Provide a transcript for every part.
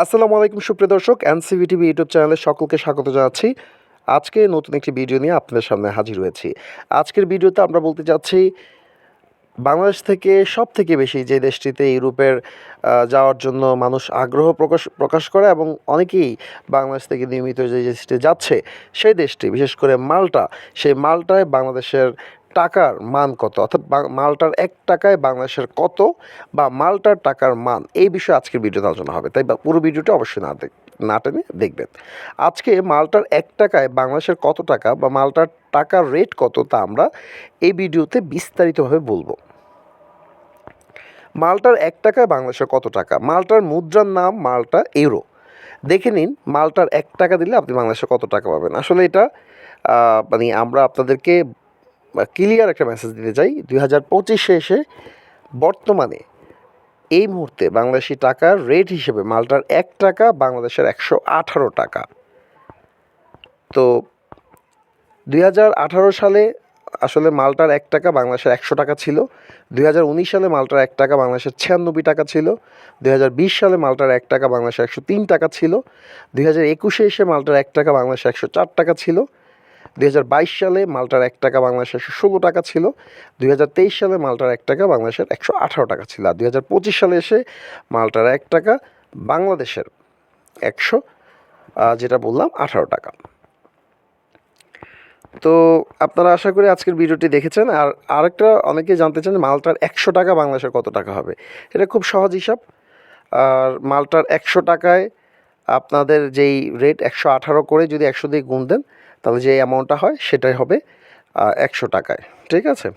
আসসালামু আলাইকুম, সুপ্রিয় দর্শক এনসিভি টিভি ইউটিউব চ্যানেলে সকলকে স্বাগত জানাচ্ছি। আজকে নতুন একটি ভিডিও নিয়ে আপনাদের সামনে হাজির হয়েছি। আজকের ভিডিওতে আমরা বলতে চাচ্ছি, বাংলাদেশ থেকে সব থেকে বেশি যে দেশটিতে ইউরোপের যাওয়ার জন্য মানুষ আগ্রহ প্রকাশ প্রকাশ করে এবং অনেকেই বাংলাদেশ থেকে নিয়মিত যে দেশটি যাচ্ছে, সেই দেশটি, বিশেষ করে মালটা, সেই মালটায় বাংলাদেশের টাকার মান কত? অর্থাৎ মালটার এক টাকায় বাংলাদেশের কত বা মালটার টাকার মান? এই বিষয়ে আজকের ভিডিওতে আলোচনা হবে। তাই পুরো ভিডিওটা অবশ্যই না দেখ না টেনে দেখবেন। আজকে মালটার এক টাকায় বাংলাদেশের কত টাকা বা মালটার টাকার রেট কত তা আমরা এই ভিডিওতে বিস্তারিতভাবে বলব। মালটার এক টাকায় বাংলাদেশের কত টাকা? মালটার মুদ্রার নাম মালটা ইউরো দেখে নিন, মালটার এক টাকা দিলে আপনি বাংলাদেশে কত টাকা পাবেন। আসলে এটা মানে আমরা আপনাদেরকে ক্লিয়ার একটা মেসেজ দিতে চাই। দুই হাজার পঁচিশে এসে বর্তমানে এই মুহূর্তে বাংলাদেশি টাকার রেট হিসেবে মালটার এক টাকা, বাংলাদেশের একশো আঠারো টাকা। তো দুই হাজার আঠারো সালে আসলে মালটার এক টাকা, বাংলাদেশের একশো টাকা ছিল। দুই হাজার উনিশ সালে মালটার এক টাকা, বাংলাদেশের ছিয়ানব্বই টাকা ছিল। দুই হাজার বিশ সালে মালটার এক টাকা, বাংলাদেশের একশো তিন টাকা ছিল। দুই হাজার একুশে এসে মালটার এক টাকা, বাংলাদেশের একশো চার টাকা ছিল। দুই হাজার বাইশ সালে মালটার এক টাকা বাংলাদেশের একশো ষোলো টাকা ছিল। দুই হাজার তেইশ সালে মালটার এক টাকা বাংলাদেশের একশো আঠারো টাকা ছিল। আর দুই হাজার পঁচিশ সালে এসে মালটার এক টাকা বাংলাদেশের একশো যেটা বললাম আঠারো টাকা। তো আপনারা আশা করি আজকের ভিডিওটি দেখেছেন। আর আরেকটা অনেকে জানতে চান মালটার একশো টাকা বাংলাদেশের কত টাকা হবে। এটা খুব সহজ হিসাব। আর মালটার একশো টাকায় আপনাদের যেই রেট একশো আঠারো করে যদি একশো দিয়ে গুণ দেন তাহলে যে অ্যামাউন্টটা হয় সেটাই হবে একশো টাকায়। ঠিক আছে?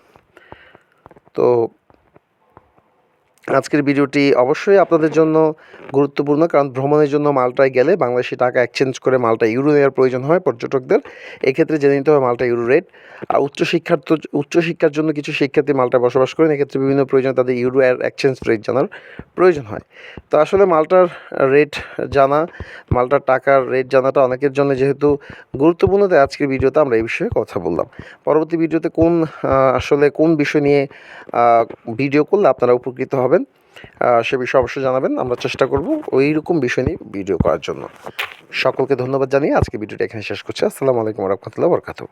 তো আজকের ভিডিওটি অবশ্যই আপনাদের জন্য গুরুত্বপূর্ণ কারণ ভ্রমণের জন্য মালটায় গেলে বাংলাদেশি টাকা এক্সচেঞ্জ করে মালটা ইউরো নেওয়ার প্রয়োজন হয় পর্যটকদের। এক্ষেত্রে জেনে নিতে হবে মালটা ইউরো রেট আর উচ্চশিক্ষার তো উচ্চশিক্ষার জন্য কিছু শিক্ষার্থী মালটা বসবাস করেন এক্ষেত্রে বিভিন্ন প্রয়োজন তাদের ইউরো এর এক্সচেঞ্জ রেট জানার প্রয়োজন হয়। তো আসলে মালটার রেট জানা মালটার টাকার রেট জানাটা অনেকের জন্য যেহেতু গুরুত্বপূর্ণ তাই আজকের ভিডিওতে আমরা এই বিষয়ে কথা বললাম। পরবর্তী ভিডিওতে কোন আসলে কোন বিষয় নিয়ে ভিডিও করলে আপনারা উপকৃত আহ, সে বিষয়ে অবশ্যই জানাবেন। আমরা চেষ্টা করব ওই রকম বিষয় নিয়ে ভিডিও করার জন্য। সকলকে ধন্যবাদ জানিয়ে আজকে ভিডিওটা এখানে শেষ করছি। আসসালামু আলাইকুম রহমতুল্লাহ বরকাতু